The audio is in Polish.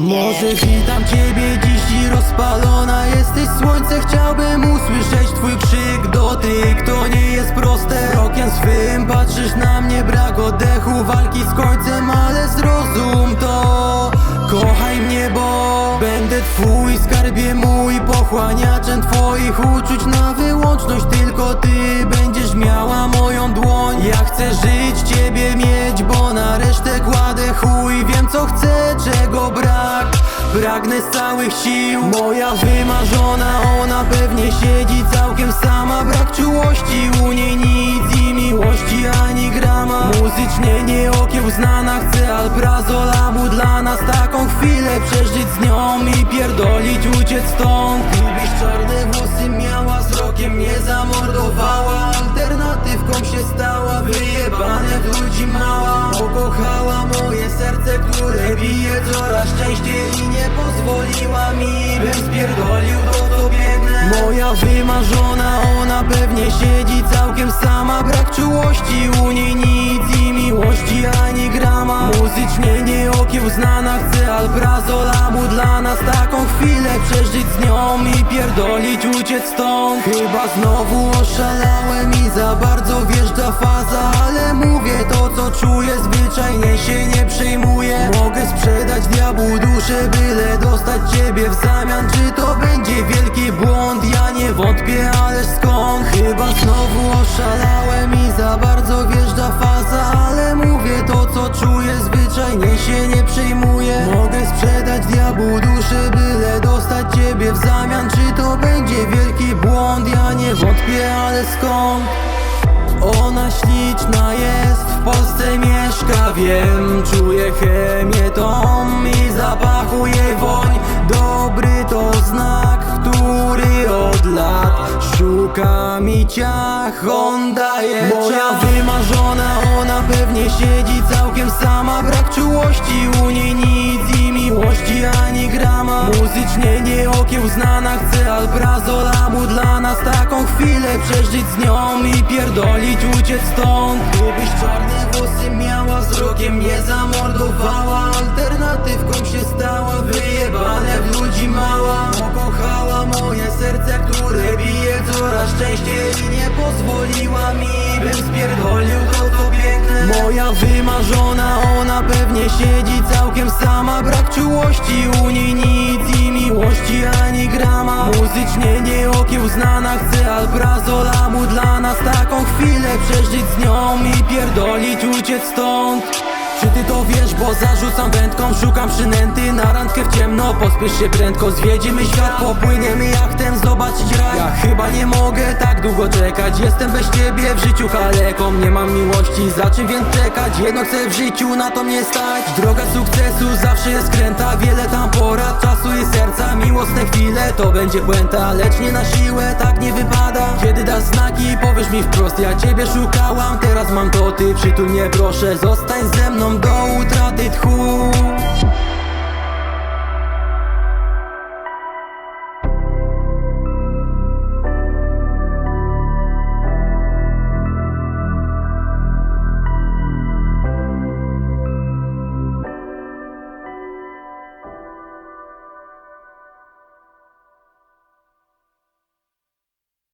Może witam ciebie dziś i rozpalona jesteś. Słońce Chciałbym usłyszeć. Twój krzyk, dotyk To nie jest proste. Rokiem swym patrzysz na mnie. Brak oddechu, walki z końcem Ale zrozum to. Kochaj mnie, bo Będę twój, skarbie mój. Pochłaniaczem twoich uczuć na wyłączność. Tylko ty będziesz miała moją dłoń. Ja chcę żyć, ciebie mieć Bo Pragnę z całych sił. Moja wymarzona, ona pewnie siedzi całkiem sama. Brak czułości, u niej nic i miłości ani grama. Muzycznie nie okiełznana, chcę alprazolamu Dla nas taką chwilę przeżyć z nią i pierdolić uciec stąd stała, wyjebane ludzi mała. Pokochała moje serce, które bije coraz częściej I nie pozwoliła mi, bym spierdolił to co biegnę Moja wymarzona, ona pewnie siedzi całkiem sama. Brak czułości, u niej nic i miłości ani grama. Muzycznie nie okiełznana, chcę alprazolamu Dla nas taką chwilę przeżyć z nią i pierdolić uciec stąd Chyba znowu oszalałem i za bardzo wjeżdża faza Ale mówię to co czuję, zwyczajnie się nie przejmuję Mogę sprzedać diabłu duszę, byle dostać ciebie w zamian Czy to będzie wielki błąd? Ja nie wątpię, ale skąd? Chyba znowu oszalałem i za bardzo wjeżdża faza Ale mówię to co czuję, zwyczajnie się nie przejmuję Mogę sprzedać diabłu duszę, dostać ciebie w zamian Czy to będzie wielki błąd? Ja nie wątpię, ale skąd? Ona śliczna jest, w Polsce mieszka Wiem, czuję chemię tą i zapachu jej woń. Dobry to znak, który od lat Szuka mi ciach, on daje Moja wymarzona, ona pewnie siedzi całkiem sama. Brak czułości, u niej nic miłości ani grama. Muzycznie nie okiełznana, chcę alprazolamu Dla nas taką chwilę przeżyć z nią i pierdolić uciec stąd. Gdybyś czarne włosy miała, wzrokiem mnie zamordowała. Alternatywką się stała, wyjebane w ludzi mała. Pokochała moje serce, które bije coraz częściej I nie pozwoliła mi, bym spierdolił to co piękne. Moja wymarzona, ona pewnie siedzi całkiem sama. Brak czułości, u niej nic i miłości ani grama. Muzycznie nie okiełznana, chcę alprazolamu Dla nas taką chwilę przeżyć z nią i pierdolić uciec stąd czy ty to wiesz, bo zarzucam wędką Szukam przynęty na randkę w ciemno Pospiesz się prędko, zwiedzimy świat Popłyniemy jachtem, zobaczyć raj. Ja chyba nie mogę tak długo czekać Jestem bez ciebie w życiu kaleką Nie mam miłości, za czym więc czekać? Jedno chcę w życiu, na to mnie stać. Droga sukcesu zawsze jest kręta Wiele tam porad, czasu i serca Miłosne chwile, to będzie puenta Lecz nie na siłę, tak powiesz mi wprost Ja ciebie szukałam, teraz mam to ty Przytul mnie proszę, zostań ze mną do utraty